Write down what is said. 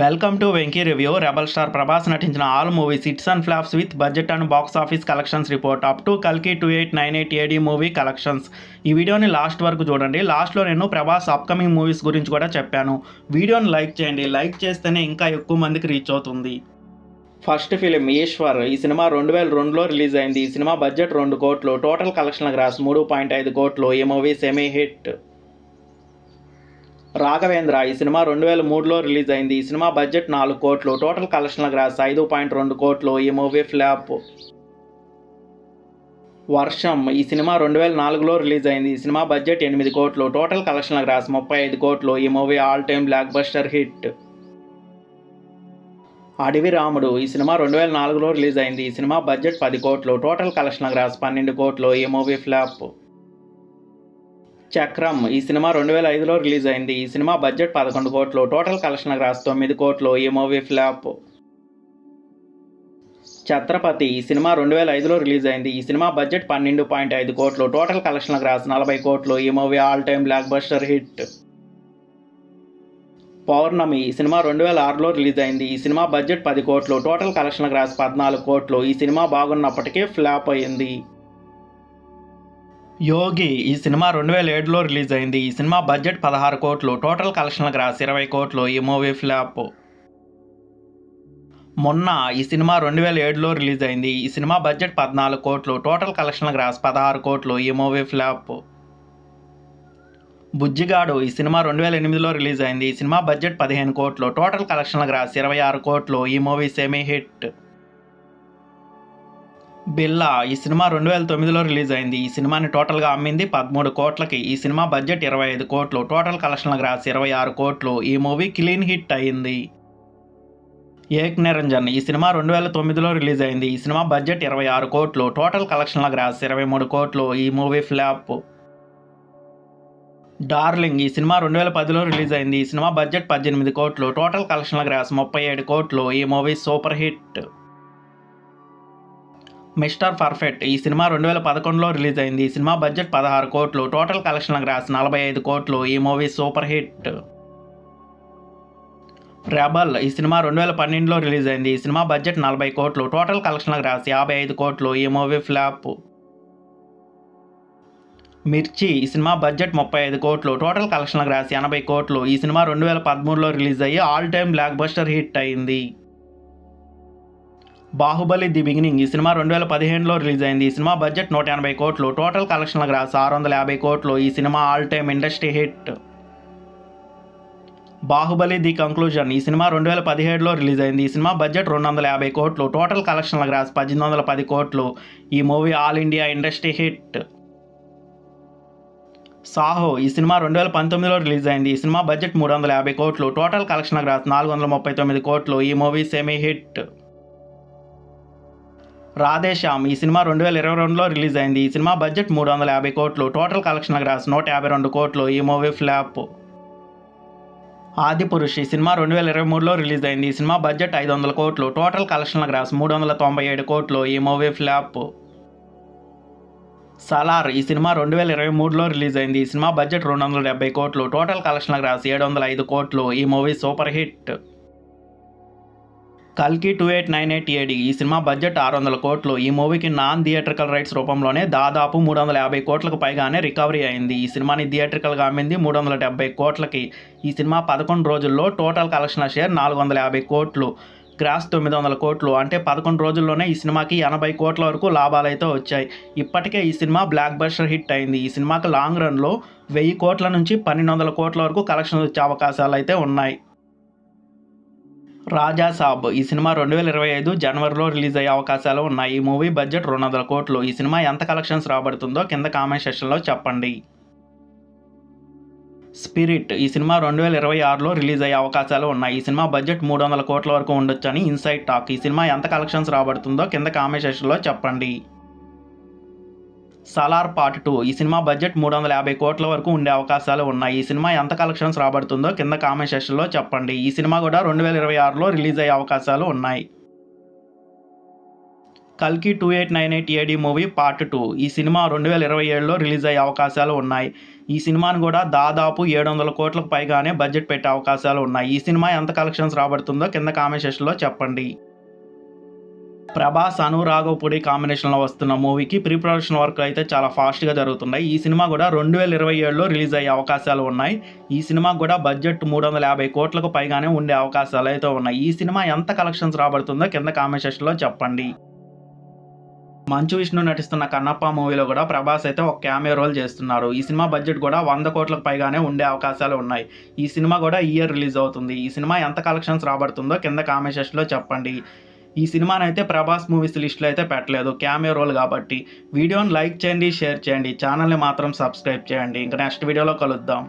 Welcome to Venky review rebel star Prabhas నటించిన all movies hits and flops with budget and box office collections report up to కల్కి two eight nine eight AD movie collections ఈ వీడియోని last వరకు చూడండి. లాస్ట్లో నేను Prabhas upcoming movies గురించి కూడా చెప్పాను. వీడియోని లైక్ చేయండి. లైక్ చేస్తేనే ఇంకా ఎక్కువ మందికి రీచ్ అవుతుంది. ఫస్ట్ ఫిలిం ఈశ్వర్ ఈ సినిమా రెండు వేల రెండులో రిలీజ్ అయింది. ఈ సినిమా బడ్జెట్ రెండు కోట్లు. టోటల్ కలెక్షన్ గ్రాస్ మూడు పాయింట్ ఐదు కోట్లు. ఈ మూవీ సెమీ హిట్ రాఘవేంద్ర ఈ సినిమా రెండు వేల మూడులో రిలీజ్ అయింది. ఈ సినిమా బడ్జెట్ నాలుగు కోట్లు టోటల్ కలెక్షన్ల గ్రాస్ ఐదు పాయింట్ రెండు కోట్లు. ఈ మూవీ ఫ్లాప్. వర్షం. ఈ సినిమా రెండు వేల నాలుగులో రిలీజ్ అయింది. ఈ సినిమా బడ్జెట్ ఎనిమిది కోట్లు టోటల్ కలెక్షన్ల గ్రాస్ ముప్పై ఐదు కోట్లు. ఈ movie all time blockbuster hit. Adavi Ramudu. ఈ సినిమా రెండు వేల నాలుగులో రిలీజ్ అయింది. ఈ సినిమా బడ్జెట్ పది కోట్లు టోటల్ కలెక్షన్ల గ్రాస్ పన్నెండు కోట్లు. ఈ మూవీ ఫ్లాప్. చక్రం. ఈ సినిమా రెండు వేల ఐదులో రిలీజ్ అయింది. ఈ సినిమా బడ్జెట్ పదకొండు కోట్లు. టోటల్ కలెక్షన్ రాసి తొమ్మిది కోట్లు. ఈ మూవీ ఫ్లాప్. ఛత్రపతి. ఈ సినిమా రెండు వేల ఐదులో రిలీజ్ అయింది. ఈ సినిమా బడ్జెట్ పన్నెండు పాయింట్ ఐదు కోట్లు. టోటల్ కలెక్షన్ రాసి నలభై కోట్లు. ఈ movie all time blockbuster hit. Pournami. ఈ సినిమా రెండు వేల ఆరులో రిలీజ్ అయింది. ఈ సినిమా బడ్జెట్ పది కోట్లు. టోటల్ కలెక్షన్ రాసి పద్నాలుగు కోట్లు. ఈ సినిమా బాగున్నప్పటికీ ఫ్లాప్ అయింది. యోగి ఈ సినిమా రెండు వేల ఏడులో రిలీజ్ అయింది ఈ సినిమా బడ్జెట్ పదహారు కోట్లు టోటల్ కలెక్షన్లకు గ్రాస్ ఇరవై కోట్లు ఈ మూవీ ఫ్లాప్. మొన్న ఈ సినిమా రెండు వేల ఏడులో రిలీజ్ అయింది ఈ సినిమా బడ్జెట్ పద్నాలుగు కోట్లు టోటల్ కలెక్షన్లకు గ్రాస్ పదహారు కోట్లు ఈ మూవీ ఫ్లాప్. బుజ్జిగాడు ఈ సినిమా రెండు వేల ఎనిమిదిలో రిలీజ్ అయింది ఈ సినిమా బడ్జెట్ పదిహేను కోట్లు టోటల్ కలెక్షన్లకు గ్రాస్ ఇరవై ఆరు కోట్లు ఈ మూవీ సెమీ హిట్. బిల్లా ఈ సినిమా రెండు వేల తొమ్మిదిలో రిలీజ్ అయింది. ఈ సినిమాని టోటల్గా అమ్మింది పదమూడు కోట్లకి. ఈ సినిమా బడ్జెట్ ఇరవై ఐదు కోట్లు. టోటల్ కలెక్షన్ల గ్రాస్ ఇరవై ఆరు కోట్లు. ఈ మూవీ క్లీన్ హిట్ అయింది ఏక్ నిరంజన్ ఈ సినిమా రెండు వేల తొమ్మిదిలో రిలీజ్ అయింది. ఈ సినిమా బడ్జెట్ ఇరవై ఆరు కోట్లు. టోటల్ కలెక్షన్ల గ్రాస్ ఇరవై మూడు కోట్లు. ఈ మూవీ ఫ్లాప్. డార్లింగ్ ఈ సినిమా రెండు వేల పదిలో రిలీజ్ అయింది. ఈ సినిమా బడ్జెట్ పద్దెనిమిది కోట్లు. టోటల్ కలెక్షన్ల గ్రాస్ ముప్పై ఏడు కోట్లు. ఈ movie super hit. Mister Perfect. ఈ సినిమా రెండు వేల పదకొండులో రిలీజ్ అయింది ఈ సినిమా బడ్జెట్ పదహారు కోట్లు. టోటల్ కలెక్షన్ల గ్రాస్ నలభై ఐదు కోట్లు. ఈ మూవీ సూపర్ హిట్. రెబల్. ఈ సినిమా రెండు వేల పన్నెండులో రిలీజ్ అయింది ఈ సినిమా బడ్జెట్ నలభై కోట్లు. టోటల్ కలెక్షన్ల గ్రాస్ యాభై ఐదు కోట్లు. ఈ మూవీ ఫ్లాప్. మిర్చి. ఈ సినిమా బడ్జెట్ ముప్పై ఐదు కోట్లు. టోటల్ కలెక్షన్ల గ్రాస్ ఎనభై కోట్లు. ఈ సినిమా రెండు వేల పదమూడులో రిలీజ్ అయ్యి all time blockbuster hit అయింది. Baahubali the beginning. ఈ సినిమా రెండు వేల పదిహేనులో రిలీజ్ అయింది ఈ సినిమా బడ్జెట్ నూట ఎనభై కోట్లు. టోటల్ కలెక్షన్ల గ్రాస్ ఆరు వందల యాభై కోట్లు. ఈ cinema all time industry hit. Baahubali the conclusion. ఈ సినిమా రెండు వేల పదిహేడులో రిలీజ్ అయింది ఈ సినిమా బడ్జెట్ రెండు వందల యాభై కోట్లు. టోటల్ కలెక్షన్ల గ్రాస్ పద్దెనిమిది వందల పది కోట్లు. ఈ movie all India industry hit. Saaho ఈ సినిమా రెండు వేల పంతొమ్మిదిలో రిలీజ్ అయింది ఈ సినిమా బడ్జెట్ మూడు వందల యాభై కోట్లు. టోటల్ కలెక్షన్ గ్రాస్ నాలుగు వందల ముప్పై తొమ్మిది కోట్లు. ఈ మూవీ సెమీ హిట్. రాధేశ్యామ్ ఈ సినిమా రెండు వేల ఇరవై రెండులో రిలీజ్ అయింది. ఈ సినిమా బడ్జెట్ మూడు వందల యాభై కోట్లు. టోటల్ కలెక్షన్ గ్రాస్ నూట యాభై రెండు కోట్లు. ఈ మూవీ ఫ్లాప్. ఆదిపురుష్ ఈ సినిమా రెండు వేల ఇరవై మూడులో రిలీజ్ అయింది. ఈ సినిమా బడ్జెట్ ఐదు వందల కోట్లు. టోటల్ కలెక్షన్ల గ్రాస్ మూడు వందల తొంభై ఏడు కోట్లు. ఈ మూవీ ఫ్లాప్. సలార్ ఈ సినిమా రెండు వేల ఇరవై మూడులో రిలీజ్ అయింది. ఈ సినిమా బడ్జెట్ రెండు వందల డెబ్బై కోట్లు. టోటల్ కలెక్షన్ల గ్రాస్ ఏడు వందల ఐదు కోట్లు. ఈ మూవీ సూపర్ హిట్. కల్కి two eight nine eight AD. ఈ సినిమా బడ్జెట్ ఆరు వందల కోట్లు. ఈ మూవీకి నాన్ థియేట్రికల్ రైట్స్ రూపంలోనే దాదాపు మూడు వందల యాభై కోట్లకు పైగానే రికవరీ అయింది. ఈ సినిమాని థియేట్రికల్గా అమ్మింది మూడు వందల డెబ్బై కోట్లకి. ఈ సినిమా పదకొండు రోజుల్లో టోటల్ కలెక్షన్ షేర్ నాలుగు వందల యాభై కోట్లు. గ్రాస్ తొమ్మిది వందల కోట్లు. అంటే పదకొండు రోజుల్లోనే ఈ సినిమాకి ఎనభై కోట్ల వరకు లాభాలైతే వచ్చాయి. ఇప్పటికే ఈ సినిమా బ్లాక్ బస్టర్ హిట్ అయింది. ఈ సినిమాకి లాంగ్ రన్లో వెయ్యి కోట్ల నుంచి పన్నెండు వందల కోట్ల వరకు కలెక్షన్ వచ్చే అవకాశాలు అయితే ఉన్నాయి. రాజా సాబ్. ఈ సినిమా రెండు వేల ఇరవై ఐదు జనవరిలో రిలీజ్ అయ్యే అవకాశాలు ఉన్నాయి. ఈ మూవీ బడ్జెట్ రెండు వందల కోట్లు. ఈ సినిమా ఎంత కలెక్షన్స్ రాబడుతుందో కింద కామెంట్ సెక్షన్లో చెప్పండి. స్పిరిట్. ఈ సినిమా రెండు వేల ఇరవై ఆరులో రిలీజ్ అయ్యే అవకాశాలు ఉన్నాయి. ఈ సినిమా బడ్జెట్ మూడు వందల కోట్ల వరకు ఉండొచ్చని ఇన్సైడ్ టాక్. ఈ సినిమా ఎంత కలెక్షన్స్ రాబడుతుందో కింద కామెంట్ సెక్షన్లో చెప్పండి. Salaar part two. ఈ సినిమా బడ్జెట్ మూడు వందల యాభై కోట్ల వరకు ఉండే అవకాశాలు ఉన్నాయి. ఈ సినిమా ఎంత కలెక్షన్స్ రాబడుతుందో కింద కామెంట్ సెక్షన్లో చెప్పండి. ఈ సినిమా కూడా రెండు వేల ఇరవై ఆరులో రిలీజ్ అయ్యే అవకాశాలు ఉన్నాయి. కల్కి two eight nine eight AD movie part two. ఈ సినిమా రెండు వేల ఇరవై ఏడులో రిలీజ్ అయ్యే అవకాశాలు ఉన్నాయి. ఈ సినిమాను కూడా దాదాపు ఏడు వందల కోట్లకు పైగానే బడ్జెట్ పెట్టే అవకాశాలు ఉన్నాయి. ఈ సినిమా ఎంత కలెక్షన్స్ రాబడుతుందో కింద కామెంట్ సెషన్లో చెప్పండి. ప్రభాస్ అను రాఘవపూడి కాంబినేషన్లో వస్తున్న మూవీకి ప్రీ ప్రొడక్షన్ వర్క్ అయితే చాలా ఫాస్ట్గా జరుగుతున్నాయి. ఈ సినిమా కూడా రెండు వేల ఇరవై ఏడులో రిలీజ్ అయ్యే అవకాశాలు ఉన్నాయి. ఈ సినిమా కూడా బడ్జెట్ మూడు వందల యాభై కోట్లకు పైగానే ఉండే అవకాశాలు అయితే ఉన్నాయి. ఈ సినిమా ఎంత కలెక్షన్స్ రాబడుతుందో కింద కామెంట్ సెక్షన్లో చెప్పండి. మంచు విష్ణు నటిస్తున్న కన్నప్ప మూవీలో కూడా ప్రభాస్ అయితే ఒక క్యామియో రోల్ చేస్తున్నారు. ఈ సినిమా బడ్జెట్ కూడా వంద కోట్లకు పైగానే ఉండే అవకాశాలు ఉన్నాయి. ఈ సినిమా కూడా ఇయర్ రిలీజ్ అవుతుంది. ఈ సినిమా ఎంత కలెక్షన్స్ రాబడుతుందో కింద కామెంట్ సెక్షన్లో చెప్పండి. ఈ సినిమాని అయితే ప్రభాస్ మూవీస్ లిస్ట్లో అయితే పెట్టలేదు. క్యామియో రోల్ కాబట్టి. వీడియోని లైక్ చేయండి షేర్ చేయండి. ఛానల్ని మాత్రం సబ్స్క్రైబ్ చేయండి. ఇంకా నెక్స్ట్ వీడియోలో కలుద్దాం.